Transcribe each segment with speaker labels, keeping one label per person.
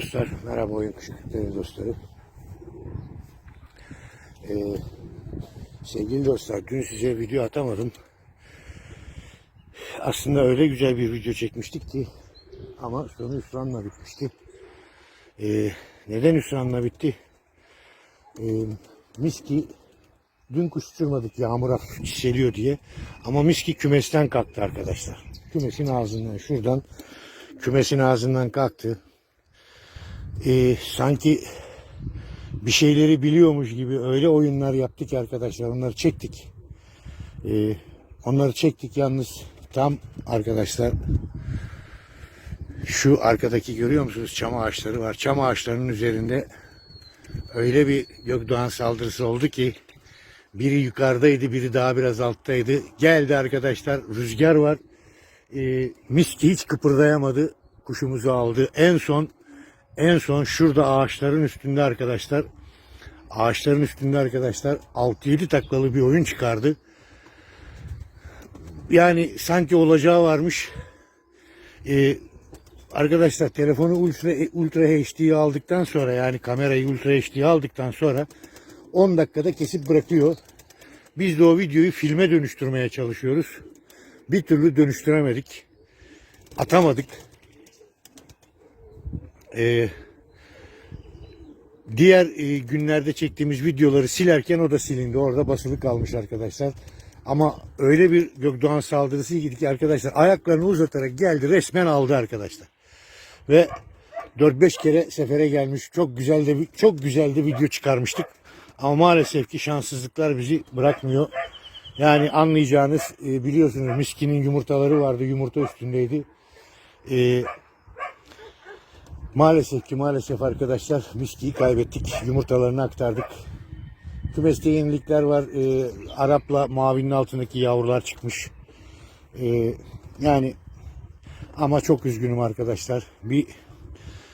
Speaker 1: Dostlar, merhaba oyun kışkırtları dostları. Ee, sevgili dostlar, dün size video atamadım. Aslında öyle güzel bir video çekmiştik ki ama sonu hüsranla bitmişti. Ee, neden hüsranla bitti? Ee, miski dün kuşturmadık yağmur hafif çiseliyor diye ama miski kümesten kalktı arkadaşlar. Kümesin ağzından şuradan kümesin ağzından kalktı e, sanki bir şeyleri biliyormuş gibi öyle oyunlar yaptık arkadaşlar. Onları çektik. E, onları çektik yalnız tam arkadaşlar şu arkadaki görüyor musunuz çam ağaçları var. Çam ağaçlarının üzerinde öyle bir gökdoğan saldırısı oldu ki biri yukarıdaydı biri daha biraz alttaydı. Geldi arkadaşlar rüzgar var. E, miski hiç kıpırdayamadı. Kuşumuzu aldı. En son en son şurada ağaçların üstünde arkadaşlar ağaçların üstünde arkadaşlar 6-7 taklalı bir oyun çıkardı. Yani sanki olacağı varmış. Ee, arkadaşlar telefonu ultra ultra HD'yi aldıktan sonra yani kamerayı ultra HD'yi aldıktan sonra 10 dakikada kesip bırakıyor. Biz de o videoyu filme dönüştürmeye çalışıyoruz. Bir türlü dönüştüremedik. Atamadık. Ee, diğer e, günlerde çektiğimiz videoları silerken o da silindi. Orada basılı kalmış arkadaşlar. Ama öyle bir Gökdoğan saldırısı ki arkadaşlar ayaklarını uzatarak geldi resmen aldı arkadaşlar. Ve 4-5 kere sefere gelmiş. Çok güzel de çok güzel de video çıkarmıştık. Ama maalesef ki şanssızlıklar bizi bırakmıyor. Yani anlayacağınız e, biliyorsunuz miskinin yumurtaları vardı. Yumurta üstündeydi. E, Maalesef ki maalesef arkadaşlar miskiyi kaybettik. Yumurtalarını aktardık. Kümeste yenilikler var. Ee, Arap'la mavinin altındaki yavrular çıkmış. Ee, yani ama çok üzgünüm arkadaşlar. Bir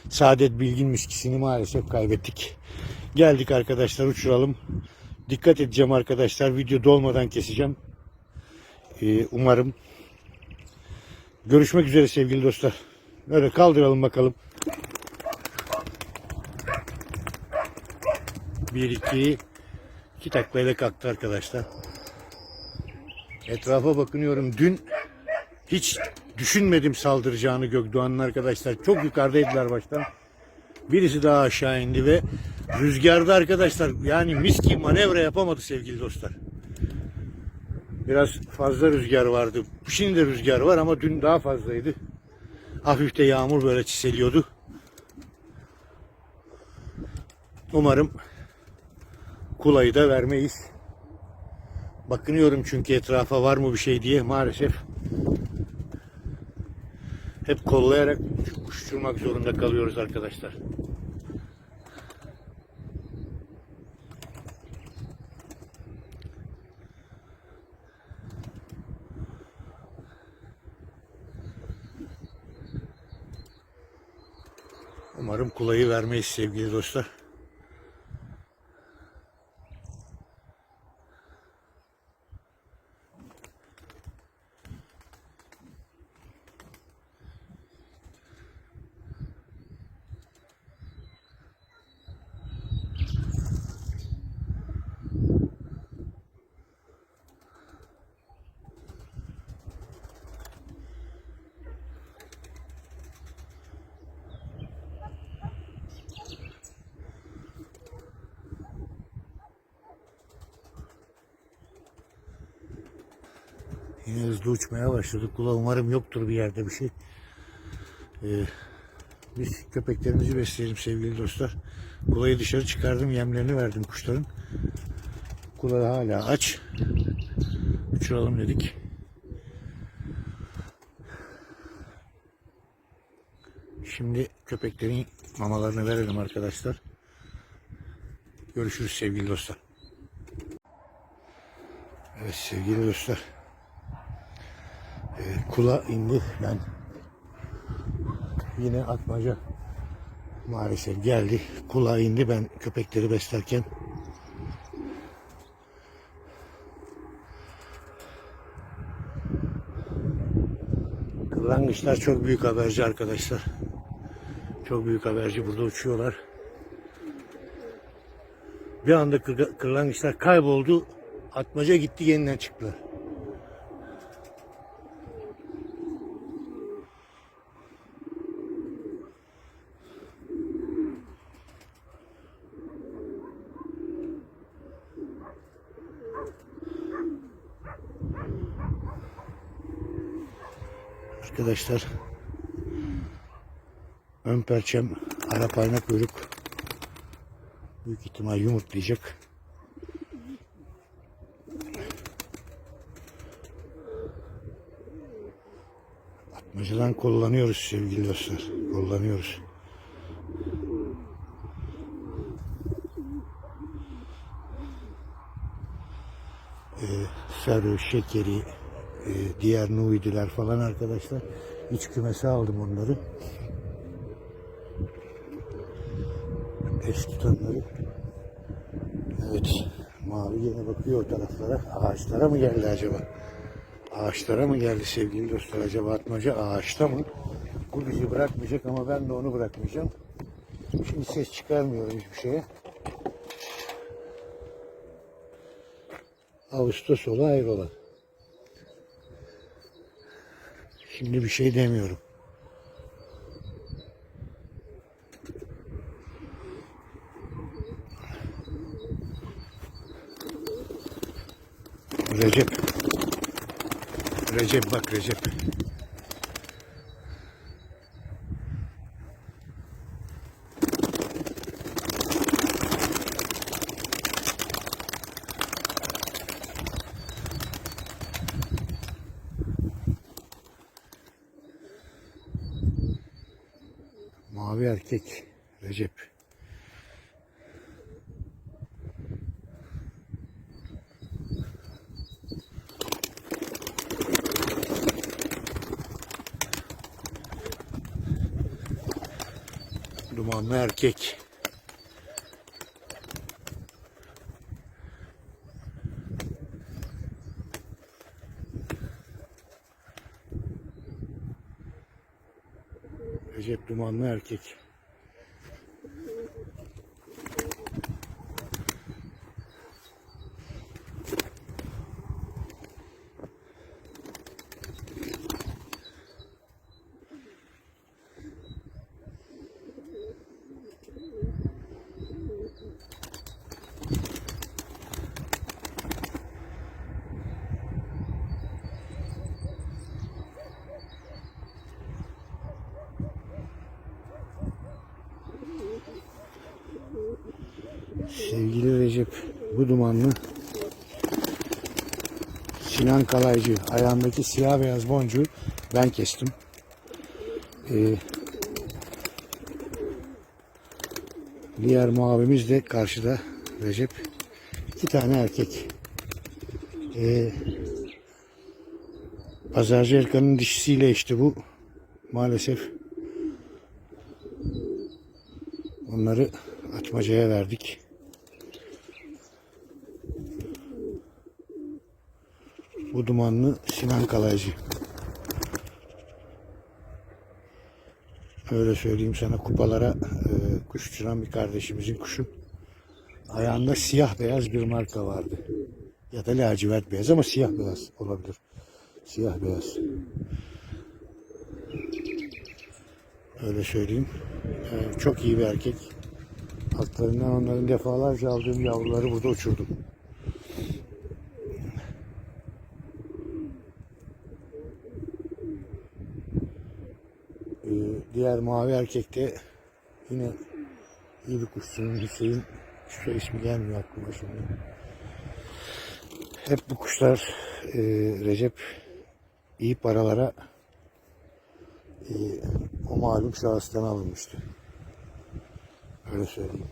Speaker 1: Saadet Bilgin miskisini maalesef kaybettik. Geldik arkadaşlar uçuralım. Dikkat edeceğim arkadaşlar. Video dolmadan keseceğim. Ee, umarım. Görüşmek üzere sevgili dostlar. Böyle kaldıralım bakalım. 1 2 2 taklayla kalktı arkadaşlar. Etrafa bakınıyorum. Dün hiç düşünmedim saldıracağını Gökdoğan'ın arkadaşlar. Çok yukarıdaydılar baştan. Birisi daha aşağı indi ve rüzgarda arkadaşlar yani miski manevra yapamadı sevgili dostlar. Biraz fazla rüzgar vardı. Şimdi de rüzgar var ama dün daha fazlaydı. Hafif de yağmur böyle çiseliyordu. Umarım kulayı da vermeyiz. Bakınıyorum çünkü etrafa var mı bir şey diye maalesef hep kollayarak uçurmak zorunda kalıyoruz arkadaşlar. Umarım kulayı vermeyiz sevgili dostlar. Yine hızlı uçmaya başladık. Kula umarım yoktur bir yerde bir şey. Ee, biz köpeklerimizi besleyelim sevgili dostlar. Kulayı dışarı çıkardım. Yemlerini verdim kuşların. Kula hala aç. Uçuralım dedik. Şimdi köpeklerin mamalarını verelim arkadaşlar. Görüşürüz sevgili dostlar. Evet sevgili dostlar. Ee, kula indi. Ben yine atmaca maalesef geldi. Kula indi. Ben köpekleri beslerken Kırlangıçlar çok büyük haberci arkadaşlar. Çok büyük haberci burada uçuyorlar. Bir anda kırlangıçlar kayboldu. Atmaca gitti yeniden çıktılar. Arkadaşlar ön perçem Arap ayna kuyruk büyük ihtimal yumurtlayacak. Atmacadan kullanıyoruz sevgili dostlar. Kullanıyoruz. Ee, sarı, şekeri, diğer nuidiler falan arkadaşlar. İç kümese aldım onları. Eski tonları. Evet. Mavi yine bakıyor o taraflara. Ağaçlara mı geldi acaba? Ağaçlara mı geldi sevgili dostlar? Acaba atmaca ağaçta mı? Bu bizi bırakmayacak ama ben de onu bırakmayacağım. Şimdi ses çıkarmıyorum hiçbir şeye. Ağustos ola ayrola. Şimdi bir şey demiyorum. Recep. Recep bak Recep. Mavi erkek Recep. Dumanlı erkek. Recep dumanlı erkek. Sevgili Recep, dumanlı Sinan Kalaycı ayağındaki siyah beyaz boncuğu ben kestim. Ee, diğer mavimiz de karşıda Recep. İki tane erkek. Ee, Pazarcı Erkan'ın dişisiyle işte bu maalesef onları atmacaya verdik. Bu dumanlı Sinan Kalaycı. Öyle söyleyeyim sana kupalara e, kuş uçuran bir kardeşimizin kuşu. Ayağında siyah beyaz bir marka vardı. Ya da lacivert beyaz ama siyah beyaz olabilir. Siyah beyaz. Öyle söyleyeyim. E, çok iyi bir erkek. Altlarından onların defalarca aldığım yavruları burada uçurdum. Ee, diğer mavi erkekte yine iyi bir kuşçunun Hüseyin şu ismi gelmiyor aklıma şimdi. Hep bu kuşlar e, Recep iyi paralara e, o malum şahıstan alınmıştı. Öyle söyleyeyim.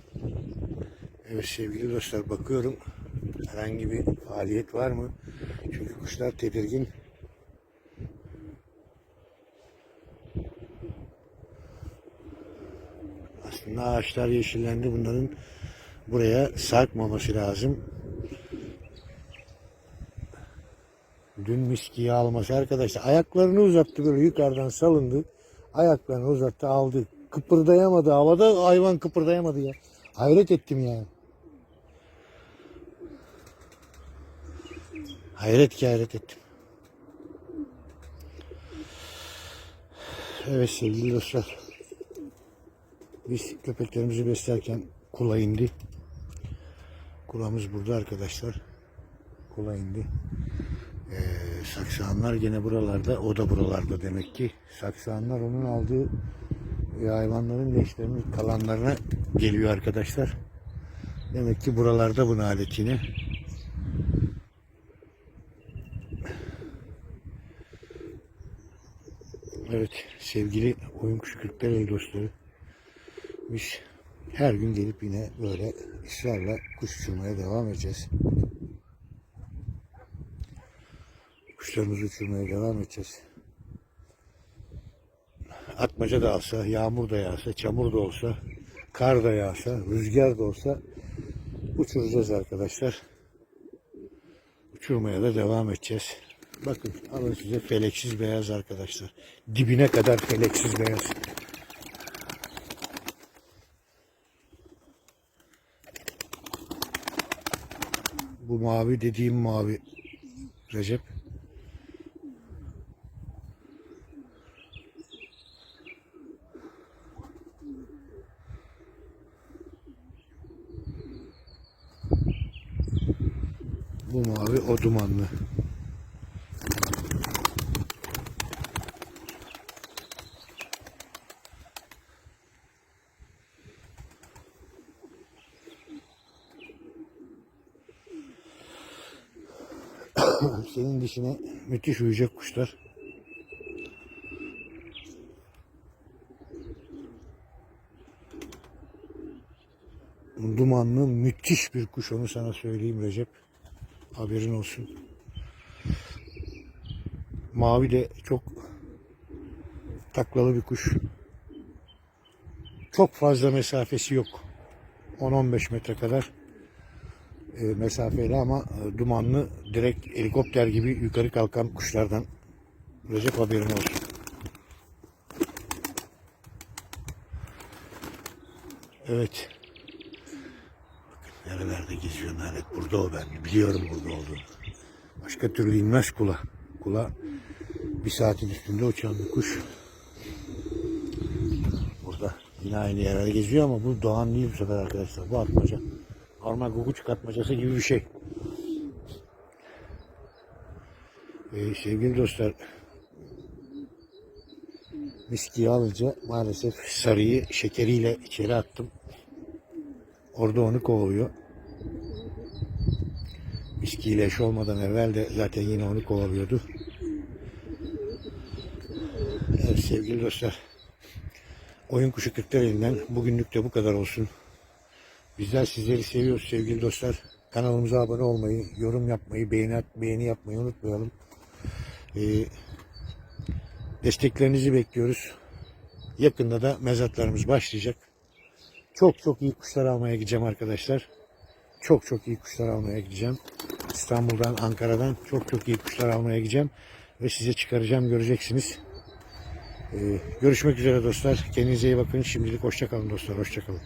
Speaker 1: Evet sevgili dostlar bakıyorum herhangi bir faaliyet var mı? Çünkü kuşlar tedirgin. Ağaçlar yeşillendi. Bunların buraya sarkmaması lazım. Dün miskiyi alması arkadaşlar. Ayaklarını uzattı böyle yukarıdan salındı. Ayaklarını uzattı aldı. kıpırdayamadı. Havada hayvan kıpırdayamadı ya. Hayret ettim ya. Hayret ki hayret ettim. Evet sevgili dostlar. Biz köpeklerimizi beslerken kula indi. Kulamız burada arkadaşlar. Kula indi. Ee, saksanlar gene buralarda. O da buralarda demek ki. Saksanlar onun aldığı e, hayvanların leşlerinin kalanlarına geliyor arkadaşlar. Demek ki buralarda bunun aletini. Evet sevgili oyun kuşu Kırklareli dostları. Biz her gün gelip yine böyle ısrarla kuş uçurmaya devam edeceğiz. Kuşlarımızı uçurmaya devam edeceğiz. Atmaca da alsa, yağmur da yağsa, çamur da olsa, kar da yağsa, rüzgar da olsa uçuracağız arkadaşlar. Uçurmaya da devam edeceğiz. Bakın alın size feleksiz beyaz arkadaşlar. Dibine kadar feleksiz beyaz. Bu mavi dediğim mavi Recep. Bu mavi o dumanlı. Senin dişine müthiş uyacak kuşlar. Dumanlı müthiş bir kuş onu sana söyleyeyim Recep. Haberin olsun. Mavi de çok taklalı bir kuş. Çok fazla mesafesi yok. 10-15 metre kadar e, mesafeli ama e, dumanlı direkt helikopter gibi yukarı kalkan kuşlardan Recep haberin olsun. Evet. Bakın nerelerde geziyor lanet. Burada o ben. Biliyorum burada olduğunu. Başka türlü inmez kula. Kula bir saatin üstünde uçan bir kuş. Burada yine aynı yerlerde geziyor ama bu doğan değil bu sefer arkadaşlar. Bu atmaca. Normal guguç katmacası gibi bir şey. Ee, sevgili dostlar miskiyi alınca maalesef sarıyı şekeriyle içeri attım. Orada onu kovalıyor. Miskiyle eş olmadan evvel de zaten yine onu kovalıyordu. Evet sevgili dostlar. Oyun kuşu elinden bugünlük de bu kadar olsun. Bizler sizleri seviyoruz sevgili dostlar. Kanalımıza abone olmayı, yorum yapmayı, beğeni, beğeni yapmayı unutmayalım. Ee, desteklerinizi bekliyoruz. Yakında da mezatlarımız başlayacak. Çok çok iyi kuşlar almaya gideceğim arkadaşlar. Çok çok iyi kuşlar almaya gideceğim. İstanbul'dan, Ankara'dan çok çok iyi kuşlar almaya gideceğim. Ve size çıkaracağım göreceksiniz. Ee, görüşmek üzere dostlar. Kendinize iyi bakın. Şimdilik hoşçakalın dostlar. Hoşçakalın.